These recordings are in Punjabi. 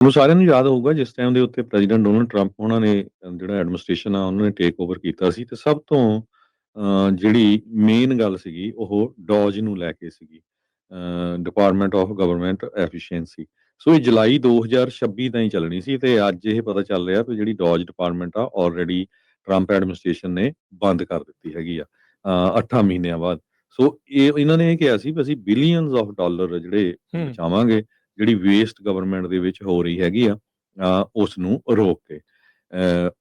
ਤੁਹਾਨੂੰ ਸਾਰਿਆਂ ਨੂੰ ਯਾਦ ਹੋਊਗਾ ਜਿਸ ਟਾਈਮ ਦੇ ਉੱਤੇ ਪ੍ਰੈਜ਼ੀਡੈਂਟ ਡੋਨਲਡ ਟਰੰਪ ਉਹਨਾਂ ਨੇ ਜਿਹੜਾ ਐਡਮਿਨਿਸਟ੍ਰੇਸ਼ਨ ਆ ਉਹਨਾਂ ਨੇ ਟੇਕ ਓਵਰ ਕੀਤਾ ਸੀ ਤੇ ਸਭ ਤੋਂ ਜਿਹੜੀ ਮੇਨ ਗੱਲ ਸੀਗੀ ਉਹ ਡੋਜ ਨੂੰ ਲੈ ਕੇ ਸੀਗੀ department of government efficiency so ਇਹ ਜੁਲਾਈ 2026 ਤਾਈਂ ਚੱਲਣੀ ਸੀ ਤੇ ਅੱਜ ਇਹ ਪਤਾ ਚੱਲ ਰਿਹਾ ਕਿ ਜਿਹੜੀ ਡੋਜ ਡਿਪਾਰਟਮੈਂਟ ਆ ਆਲਰੇਡੀ ਟਰੰਪ ਐਡਮਿਨਿਸਟ੍ਰੇਸ਼ਨ ਨੇ ਬੰਦ ਕਰ ਦਿੱਤੀ ਹੈਗੀ ਆ 8 ਮਹੀਨਿਆਂ ਬਾਅਦ ਸੋ ਇਹ ਇਹਨਾਂ ਨੇ ਇਹ ਕਿਹਾ ਸੀ ਵੀ ਅਸੀਂ ਬਿਲੀਅਨਸ ਆਫ ਡਾਲਰ ਜਿਹੜੇ। ਬਚਾਵਾਂਗੇ ਜਿਹੜੀ ਵੇਸਟ ਗਵਰਨਮੈਂਟ ਦੇ ਵਿੱਚ ਹੋ ਰਹੀ ਹੈਗੀ ਆ ਅ, ਉਸ ਨੂੰ ਰੋਕ ਕੇ।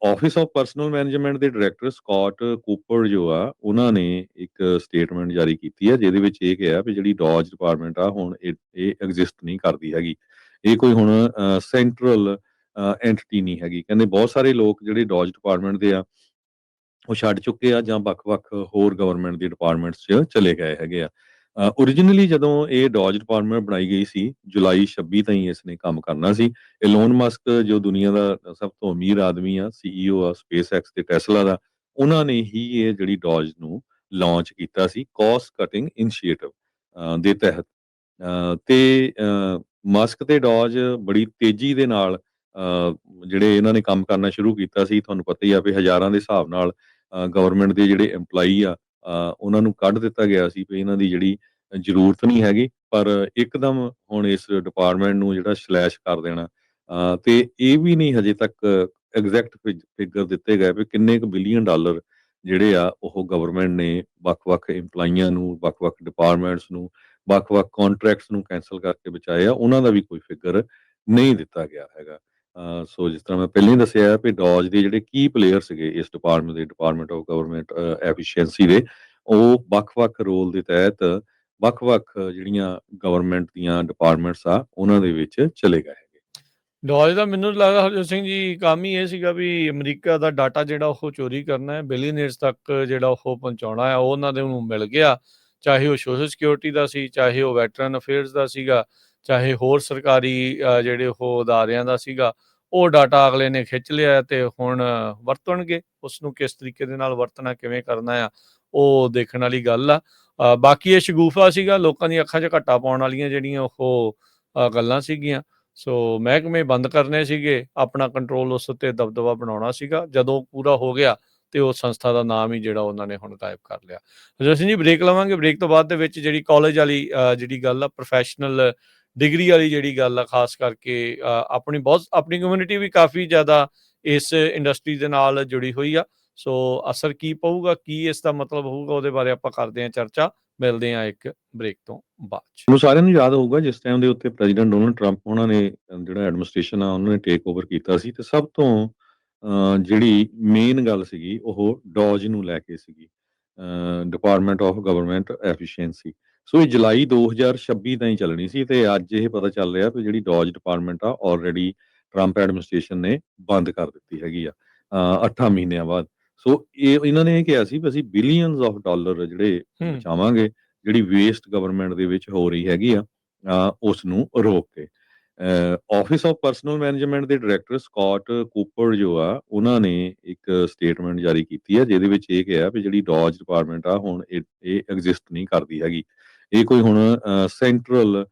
ਆਫਿਸ ਆਫ ਪਰਸਨਲ ਮੈਨੇਜਮੈਂਟ ਦੇ ਡਾਇਰੈਕਟਰ ਸਕਾਟ ਕੂਪਰ ਜੋ ਆ ਉਹਨਾਂ ਨੇ ਇੱਕ ਸਟੇਟਮੈਂਟ ਜਾਰੀ ਕੀਤੀ ਹੈ ਜਿਹਦੇ ਵਿੱਚ ਇਹ ਕਿਹਾ ਵੀ ਜਿਹੜੀ ਡੋਜ ਡਿਪਾਰਟਮੈਂਟ ਆ ਹੁਣ ਇਹ ਇਹ ਐਗਜ਼ਿਸਟ ਨਹੀਂ ਕਰਦੀ ਹੈਗੀ। ਇਹ ਕੋਈ ਹੁਣ ਸੈਂਟਰਲ ਐਂਟੀਟੀ ਨਹੀਂ ਹੈਗੀ। ਕਹਿੰਦੇ ਬਹੁਤ ਸਾਰੇ ਲੋਕ ਜਿਹੜੇ ਡੋਜ ਡਿਪਾਰਟਮੈਂਟ ਦੇ ਆ ਉਹ ਛੱਡ ਚੁੱਕੇ ਆ ਜਾਂ ਵੱਖ-ਵੱਖ ਹੋਰ ਗਵਰਨਮੈਂਟ ਦੇ ਡਿਪਾਰਟਮੈਂਟਸ 'ਚ ਚਲੇ ਗਏ ਹੈਗੇ ਆ। ਓਰੀਜਨਲੀ ਜਦੋਂ ਇਹ ਡੋਜ ਡਿਪਾਰਟਮੈਂਟ ਬਣਾਈ ਗਈ ਸੀ ਜੁਲਾਈ 26 ਤਾਈਂ ਇਸ ਨੇ ਕੰਮ ਕਰਨਾ ਸੀ। ਐਲੋਨ ਮਸਕ ਜੋ ਦੁਨੀਆ ਦਾ ਸਭ ਤੋਂ ਅਮੀਰ ਆਦਮੀ ਆ ਸੀਈਓ ਆ ਸਪੇਸਐਕਸ ਤੇ ਟੈਸਲਾ ਦਾ ਉਹਨਾਂ ਨੇ ਹੀ ਇਹ ਜਿਹੜੀ ਡੋਜ ਨੂੰ ਲਾਂਚ ਕੀਤਾ ਸੀ ਕਾਸਟ ਕਟਿੰਗ ਇਨੀਸ਼ੀਏਟਿਵ ਦੇ ਤਹਿਤ। ਅ, ਤੇ ਮਸਕ ਤੇ ਡੋਜ ਬੜੀ ਤੇਜ਼ੀ ਦੇ ਨਾਲ ਜਿਹੜੇ ਇਹਨਾਂ ਨੇ ਕੰਮ ਕਰਨਾ ਸ਼ੁਰੂ ਕੀਤਾ ਸੀ ਤੁਹਾਨੂੰ ਪਤਾ ਹੀ ਆ ਵੀ ਹਜ਼ਾਰਾਂ ਦੇ ਹਿਸਾਬ ਨਾਲ ਗਵਰਨਮੈਂਟ ਦੇ ਜਿਹੜੇ EMPLOYEE ਆ ਉਹਨਾਂ ਨੂੰ ਕੱਢ ਦਿੱਤਾ ਗਿਆ ਸੀ ਵੀ ਇਹਨਾਂ ਦੀ ਜਿਹੜੀ ਜ਼ਰੂਰਤ ਨਹੀਂ ਹੈਗੀ ਪਰ ਇੱਕਦਮ ਹੁਣ ਇਸ ਡਿਪਾਰਟਮੈਂਟ ਨੂੰ ਜਿਹੜਾ ਸਲੈਸ਼ ਕਰ ਦੇਣਾ। ਅ, ਤੇ ਇਹ ਵੀ ਨਹੀਂ ਹਜੇ ਤੱਕ ਐਗਜ਼ੈਕਟ ਫਿਗਰ ਦਿੱਤੇ ਗਏ ਵੀ ਕਿੰਨੇ ਕੁ ਬਿਲੀਅਨ ਡਾਲਰ ਜਿਹੜੇ ਆ ਉਹ ਗਵਰਨਮੈਂਟ ਨੇ ਵੱਖ-ਵੱਖ EMPLOYEEਆਂ ਨੂੰ ਵੱਖ-ਵੱਖ ਡਿਪਾਰਟਮੈਂਟਸ ਨੂੰ ਵੱਖ-ਵੱਖ ਕੰਟਰੈਕਟਸ ਨੂੰ ਕੈਨਸਲ ਕਰਕੇ ਬਚਾਏ ਆ ਉਹਨਾਂ ਦਾ ਵੀ ਕੋਈ ਫਿਗਰ ਨਹੀਂ ਦਿੱਤਾ ਗਿਆ ਹੈਗਾ। ਸੋ ਜਿਸ ਤਰ੍ਹਾਂ ਮੈਂ ਪਹਿਲਾਂ ਹੀ ਦੱਸਿਆ ਵੀ ਡੋਜ ਦੇ ਜਿਹੜੇ ਕੀ ਪਲੇਅਰ ਸੀਗੇ ਇਸ ਡਿਪਾਰਟਮੈਂਟ ਦੇ ਡਿਪਾਰਟਮੈਂਟ ਆਫ ਗਵਰਨਮੈਂਟ ਐਫੀਸ਼ੀਐਂਸੀ ਦੇ, ਉਹ ਵੱਖ-ਵੱਖ ਰੋਲ ਦੇ ਤਹਿਤ ਵੱਖ-ਵੱਖ ਜਿਹੜੀਆਂ ਗਵਰਨਮੈਂਟ ਦੀਆਂ ਡਿਪਾਰਟਮੈਂਟਸ ਆ, ਉਹਨਾਂ ਦੇ ਵਿੱਚ ਚਲੇ ਗਏ ਹੈਗੇ। ਡੋਜ ਦਾ ਮੈਨੂੰ ਲੱਗਦਾ ਹਰਜੋਤ ਸਿੰਘ ਜੀ ਕੰਮ ਹੀ ਇਹ ਸੀਗਾ ਵੀ ਅਮਰੀਕਾ ਦਾ ਡਾਟਾ ਜਿਹੜਾ ਉਹ ਚੋਰੀ ਕਰਨਾ ਹੈ ਬਿਲੀਅਨਰਸ ਤੱਕ ਜਿਹੜਾ ਉਹ ਪਹੁੰਚਾਉਣਾ ਹੈ, ਉਹ ਉਹਨਾਂ ਦੇ ਨੂੰ ਮਿਲ ਗਿਆ। ਚਾਹੇ ਉਹ ਸੋਸ਼ਲ ਸਿਕਿਉਰਿਟੀ ਦਾ ਸੀ, ਚਾਹੇ ਉਹ ਵੈਟਰਨ ਅਫੇਅਰਸ ਦਾ ਸੀਗਾ, ਚਾਹੇ ਹੋਰ ਸਰਕਾਰੀ ਜਿਹੜੇ ਉਹ ਅਦਾਰਿਆਂ ਦਾ ਸੀਗਾ ਉਹ ਡਾਟਾ ਅਗਲੇ ਨੇ ਖਿੱਚ ਲਿਆ ਤੇ ਹੁਣ ਵਰਤਣਗੇ। ਉਸ ਨੂੰ ਕਿਸ ਤਰੀਕੇ ਦੇ ਨਾਲ ਵਰਤਣਾ, ਕਿਵੇਂ ਕਰਨਾ ਆ, ਉਹ ਦੇਖਣ ਵਾਲੀ ਗੱਲ ਆ। ਬਾਕੀ ਇਹ ਸ਼ਗੂਫਾ ਸੀਗਾ, ਲੋਕਾਂ ਦੀਆਂ ਅੱਖਾਂ 'ਚ ਘੱਟਾ ਪਾਉਣ ਵਾਲੀਆਂ ਜਿਹੜੀਆਂ ਉਹ ਗੱਲਾਂ ਸੀਗੀਆਂ। ਸੋ ਮਹਿਕਮੇ ਬੰਦ ਕਰਨੇ ਸੀਗੇ, ਆਪਣਾ ਕੰਟਰੋਲ ਉਸ ਉੱਤੇ ਦਬਦਬਾ ਬਣਾਉਣਾ ਸੀਗਾ। ਜਦੋਂ ਪੂਰਾ ਹੋ ਗਿਆ ਤੇ ਉਹ ਸੰਸਥਾ ਦਾ ਨਾਮ ਹੀ ਜਿਹੜਾ ਉਹਨਾਂ ਨੇ ਹੁਣ ਗਾਇਬ ਕਰ ਲਿਆ। ਜਸਨ ਜੀ ਬ੍ਰੇਕ ਲਵਾਂਗੇ। ਬ੍ਰੇਕ ਤੋਂ ਬਾਅਦ ਦੇ ਵਿੱਚ ਜਿਹੜੀ ਕਾਲਜ ਵਾਲੀ ਜਿਹੜੀ ਗੱਲ ਆ ਪ੍ਰੋਫੈਸ਼ਨਲ ਡਿਗਰੀ ਵਾਲੀ ਜਿਹੜੀ ਗੱਲ ਆ, ਖਾਸ ਕਰਕੇ ਆਪਣੀ ਬਹੁਤ, ਆਪਣੀ ਕਮਿਊਨਿਟੀ ਵੀ ਕਾਫੀ ਜ਼ਿਆਦਾ ਇਸ ਇੰਡਸਟਰੀ ਦੇ ਨਾਲ ਜੁੜੀ ਹੋਈ ਆ। ਸੋ ਅਸਰ ਕੀ ਪਊਗਾ, ਕੀ ਇਸ ਦਾ ਮਤਲਬ ਹੋਊਗਾ, ਉਹਦੇ ਬਾਰੇ ਆਪਾਂ ਕਰਦੇ ਹਾਂ ਚਰਚਾ। ਮਿਲਦੇ ਹਾਂ ਇੱਕ ਬ੍ਰੇਕ ਤੋਂ ਬਾਅਦ 'ਚ। ਤੁਹਾਨੂੰ ਸਾਰਿਆਂ ਨੂੰ ਯਾਦ ਹੋਊਗਾ, ਜਿਸ ਟਾਈਮ ਦੇ ਉੱਤੇ ਪ੍ਰੈਜ਼ੀਡੈਂਟ ਡੋਨਲਡ ਟਰੰਪ ਉਹਨਾਂ ਨੇ, ਜਿਹੜਾ ਐਡਮਿਨਿਸਟ੍ਰੇਸ਼ਨ ਆ, ਉਹਨਾਂ ਨੇ ਟੇਕ ਓਵਰ ਕੀਤਾ ਸੀ ਤੇ ਸਭ ਤੋਂ ਜਿਹੜੀ ਮੇਨ ਗੱਲ ਸੀਗੀ, ਉਹ ਡੋਜ ਨੂੰ ਲੈ ਕੇ ਸੀਗੀ department of government efficiency so ਇਹ ਜੁਲਾਈ 2026 ਤਾਈਂ ਚੱਲਣੀ ਸੀ ਤੇ ਅੱਜ ਇਹ ਪਤਾ ਚੱਲ ਰਿਹਾ ਕਿ ਜਿਹੜੀ ਡੋਜ ਡਿਪਾਰਟਮੈਂਟ ਆ ਆਲਰੇਡੀ ਟਰੰਪ ਐਡਮਿਨਿਸਟ੍ਰੇਸ਼ਨ ਨੇ ਬੰਦ ਕਰ ਦਿੱਤੀ ਹੈਗੀ ਆ 8 ਮਹੀਨਿਆਂ ਬਾਅਦ। ਸੋ ਇਹ ਇਹਨਾਂ ਨੇ ਇਹ ਕਿਹਾ ਸੀ ਵੀ ਅਸੀਂ ਬਿਲੀਅਨਸ ਆਫ ਡਾਲਰ ਜਿਹੜੇ ਹੂੰ। ਬਚਾਵਾਂਗੇ ਜਿਹੜੀ ਵੇਸਟ ਗਵਰਨਮੈਂਟ ਦੇ ਵਿੱਚ ਹੋ ਰਹੀ ਹੈਗੀ ਆ ਉਸ ਨੂੰ ਰੋਕ ਕੇ। ਆਫਿਸ ਆਫ ਪਰਸਨਲ ਮੈਨੇਜਮੈਂਟ ਦੇ ਡਾਇਰੈਕਟਰ ਸਕਾਟ ਕੂਪਰ ਜੋ ਆ ਉਹਨਾਂ ਨੇ ਇੱਕ ਸਟੇਟਮੈਂਟ ਜਾਰੀ ਕੀਤੀ ਹੈ ਜਿਹਦੇ ਵਿੱਚ ਇਹ ਕਿਹਾ ਵੀ ਜਿਹੜੀ ਡੋਜ ਡਿਪਾਰਟਮੈਂਟ ਆ ਹੁਣ ਇਹ ਐਗਜ਼ਿਸਟ ਨਹੀਂ ਕਰਦੀ ਹੈਗੀ। ਇਹ ਕੋਈ ਹੁਣ ਸੈਂਟਰਲ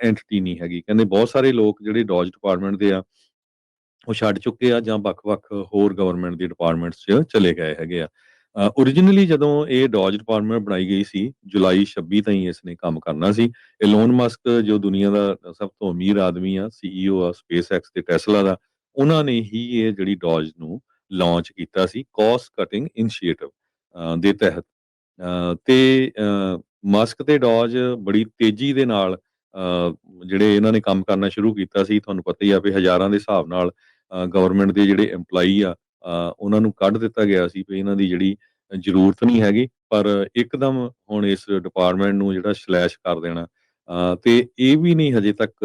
ਐਂਟੀਟੀ ਨਹੀਂ ਹੈਗੀ। ਕਹਿੰਦੇ ਬਹੁਤ ਸਾਰੇ ਲੋਕ ਜਿਹੜੇ ਡੋਜ ਡਿਪਾਰਟਮੈਂਟ ਦੇ ਆ ਉਹ ਛੱਡ ਚੁੱਕੇ ਆ ਜਾਂ ਵੱਖ-ਵੱਖ ਹੋਰ ਗਵਰਨਮੈਂਟ ਦੇ ਡਿਪਾਰਟਮੈਂਟਸ 'ਚ ਚਲੇ ਗਏ ਹੈਗੇ ਆ। ਓਰੀਜਨਲੀ ਜਦੋਂ ਇਹ ਡੋਜ ਡਿਪਾਰਟਮੈਂਟ ਬਣਾਈ ਗਈ ਸੀ ਜੁਲਾਈ 26 ਤਾਈਂ ਇਸ ਨੇ ਕੰਮ ਕਰਨਾ ਸੀ। ਇਲੋਨ ਮਸਕ ਜੋ ਦੁਨੀਆ ਦਾ ਸਭ ਤੋਂ ਅਮੀਰ ਆਦਮੀ ਆ ਸੀਈਓ ਆ ਸਪੇਸ ਐਕਸ ਤੇ ਟੈਸਲਾ ਦਾ ਉਹਨਾਂ ਨੇ ਹੀ ਇਹ ਜਿਹੜੀ ਡੋਜ ਨੂੰ ਲਾਂਚ ਕੀਤਾ ਸੀ ਕਾਸਟ ਕਟਿੰਗ ਇਨੀਸ਼ੀਏਟਿਵ ਦੇ ਤਹਿਤ। ਅ, ਤੇ ਮਸਕ ਤੇ ਡੋਜ ਬੜੀ ਤੇਜ਼ੀ ਦੇ ਨਾਲ ਜਿਹੜੇ ਇਹਨਾਂ ਨੇ ਕੰਮ ਕਰਨਾ ਸ਼ੁਰੂ ਕੀਤਾ ਸੀ, ਤੁਹਾਨੂੰ ਪਤਾ ਹੀ ਆ ਵੀ ਹਜ਼ਾਰਾਂ ਦੇ ਹਿਸਾਬ ਨਾਲ ਗਵਰਨਮੈਂਟ ਦੇ ਜਿਹੜੇ EMPLOYEE ਆ ਉਹਨਾਂ ਨੂੰ ਕੱਢ ਦਿੱਤਾ ਗਿਆ ਸੀ ਵੀ ਇਹਨਾਂ ਦੀ ਜਿਹੜੀ ਜ਼ਰੂਰਤ ਨਹੀਂ ਹੈਗੀ, ਪਰ ਇੱਕਦਮ ਹੁਣ ਇਸ ਡਿਪਾਰਟਮੈਂਟ ਨੂੰ ਜਿਹੜਾ ਸਲੈਸ਼ ਕਰ ਦੇਣਾ ਤੇ ਇਹ ਵੀ ਨਹੀਂ ਹਜੇ ਤੱਕ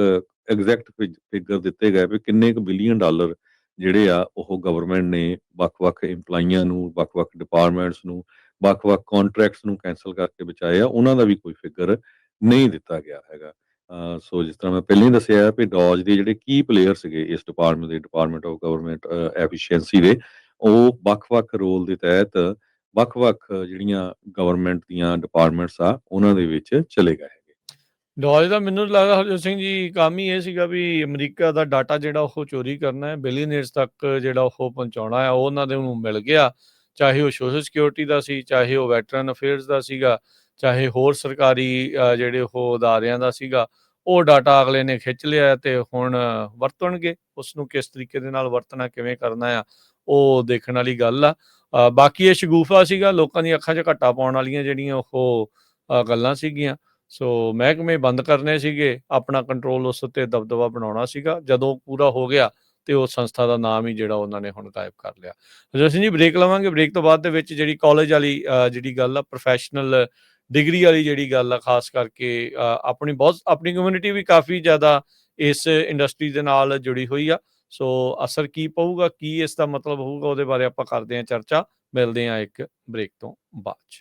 ਐਗਜ਼ੈਕਟ ਫਿਗਰ ਦਿੱਤੇ ਗਏ ਵੀ ਕਿੰਨੇ ਕੁ ਬਿਲੀਅਨ ਡਾਲਰ ਜਿਹੜੇ ਆ ਉਹ ਗਵਰਨਮੈਂਟ ਨੇ ਵੱਖ-ਵੱਖ EMPLOYEEਆਂ ਨੂੰ, ਵੱਖ-ਵੱਖ ਡਿਪਾਰਟਮੈਂਟਸ ਨੂੰ ਵੱਖ-ਵੱਖ ਕੰਟਰੈਕਟਸ ਨੂੰ ਕੈਨਸਲ ਕਰਕੇ ਬਚਾਏ ਆ, ਉਹਨਾਂ ਦਾ ਵੀ ਕੋਈ ਫਿਗਰ ਨਹੀਂ ਦਿੱਤਾ ਗਿਆ ਹੈਗਾ। ਸੋ ਜਿਸ ਤਰ੍ਹਾਂ ਮੈਂ ਪਹਿਲਾਂ ਹੀ ਦੱਸਿਆ ਵੀ ਡੋਜ ਦੇ ਜਿਹੜੇ ਕੀ ਪਲੇਅਰ ਸੀਗੇ, ਇਸ ਡਿਪਾਰਟਮੈਂਟ ਦੇ ਡਿਪਾਰਟਮੈਂਟ ਆਫ ਗਵਰਨਮੈਂਟ ਐਫੀਸ਼ੀਐਂਸੀ ਦੇ, ਉਹ ਵੱਖ-ਵੱਖ ਰੋਲ ਦੇ ਤਹਿਤ ਵੱਖ-ਵੱਖ ਜਿਹੜੀਆਂ ਗਵਰਨਮੈਂਟ ਦੀਆਂ ਡਿਪਾਰਟਮੈਂਟਸ ਆ, ਉਹਨਾਂ ਦੇ ਵਿੱਚ ਚਲੇ ਗਏ ਹੈਗੇ। ਨੌਲੇਜ ਦਾ ਮੈਨੂੰ ਲੱਗਦਾ ਹਰਜੋਤ ਸਿੰਘ ਜੀ ਕੰਮ ਹੀ ਇਹ ਸੀਗਾ ਵੀ ਅਮਰੀਕਾ ਦਾ ਡਾਟਾ ਜਿਹੜਾ ਉਹ ਚੋਰੀ ਕਰਨਾ ਹੈ ਬਿਲੀਅਨਰਸ ਤੱਕ ਜਿਹੜਾ ਉਹ ਪਹੁੰਚਾਉਣਾ ਹੈ, ਉਹ ਉਹਨਾਂ ਦੇ ਨੂੰ ਮਿਲ ਗਿਆ। ਚਾਹੇ ਉਹ ਸੋਸ਼ਲ ਸਿਕਿਉਰਿਟੀ ਦਾ ਸੀ, ਚਾਹੇ ਉਹ ਵੈਟਰਨ ਅਫੇਅਰਸ ਦਾ ਸੀਗਾ, ਚਾਹੇ ਹੋਰ ਸਰਕਾਰੀ ਜਿਹੜੇ ਉਹ ਅਦਾਰਿਆਂ ਦਾ ਸੀਗਾ, ਉਹ ਡਾਟਾ ਅਗਲੇ ਨੇ ਖਿੱਚ ਲਿਆ ਤੇ ਹੁਣ ਵਰਤਣਗੇ। ਉਸ ਨੂੰ ਕਿਸ ਤਰੀਕੇ ਦੇ ਨਾਲ ਵਰਤਣਾ, ਕਿਵੇਂ ਕਰਨਾ ਆ, ਉਹ ਦੇਖਣ ਵਾਲੀ ਗੱਲ ਆ। ਬਾਕੀ ਇਹ ਸ਼ਗੂਫਾ ਸੀਗਾ, ਲੋਕਾਂ ਦੀਆਂ ਅੱਖਾਂ 'ਚ ਘੱਟਾ ਪਾਉਣ ਵਾਲੀਆਂ ਜਿਹੜੀਆਂ ਉਹ ਗੱਲਾਂ ਸੀਗੀਆਂ। ਸੋ ਮਹਿਕਮੇ ਬੰਦ ਕਰਨੇ ਸੀਗੇ, ਆਪਣਾ ਕੰਟਰੋਲ ਉਸ ਉੱਤੇ ਦਬਦਬਾ ਬਣਾਉਣਾ ਸੀਗਾ। ਜਦੋਂ ਪੂਰਾ ਹੋ ਗਿਆ ਤੇ ਉਹ ਸੰਸਥਾ ਦਾ ਨਾਮ ਹੀ ਜਿਹੜਾ ਉਹਨਾਂ ਨੇ ਹੁਣ ਗਾਇਬ ਕਰ ਲਿਆ। ਹਰਜੋਤ ਸਿੰਘ ਜੀ ਬ੍ਰੇਕ ਲਵਾਂਗੇ। ਬ੍ਰੇਕ ਤੋਂ ਬਾਅਦ ਦੇ ਵਿੱਚ ਜਿਹੜੀ ਕਾਲਜ ਵਾਲੀ ਜਿਹੜੀ ਗੱਲ ਆ ਪ੍ਰੋਫੈਸ਼ਨਲ ਡਿਗਰੀ ਵਾਲੀ ਜਿਹੜੀ ਗੱਲ ਆ, ਖਾਸ ਕਰਕੇ ਆਪਣੀ ਬਹੁਤ, ਆਪਣੀ ਕਮਿਊਨਿਟੀ ਵੀ ਕਾਫੀ ਜ਼ਿਆਦਾ ਇਸ ਇੰਡਸਟਰੀ ਦੇ ਨਾਲ ਜੁੜੀ ਹੋਈ ਆ। ਸੋ ਅਸਰ ਕੀ ਪਊਗਾ, ਕੀ ਇਸ ਦਾ ਮਤਲਬ ਹੋਊਗਾ, ਉਹਦੇ ਬਾਰੇ ਆਪਾਂ ਕਰਦੇ ਹਾਂ ਚਰਚਾ। ਮਿਲਦੇ ਹਾਂ ਇੱਕ ਬ੍ਰੇਕ ਤੋਂ ਬਾਅਦ 'ਚ।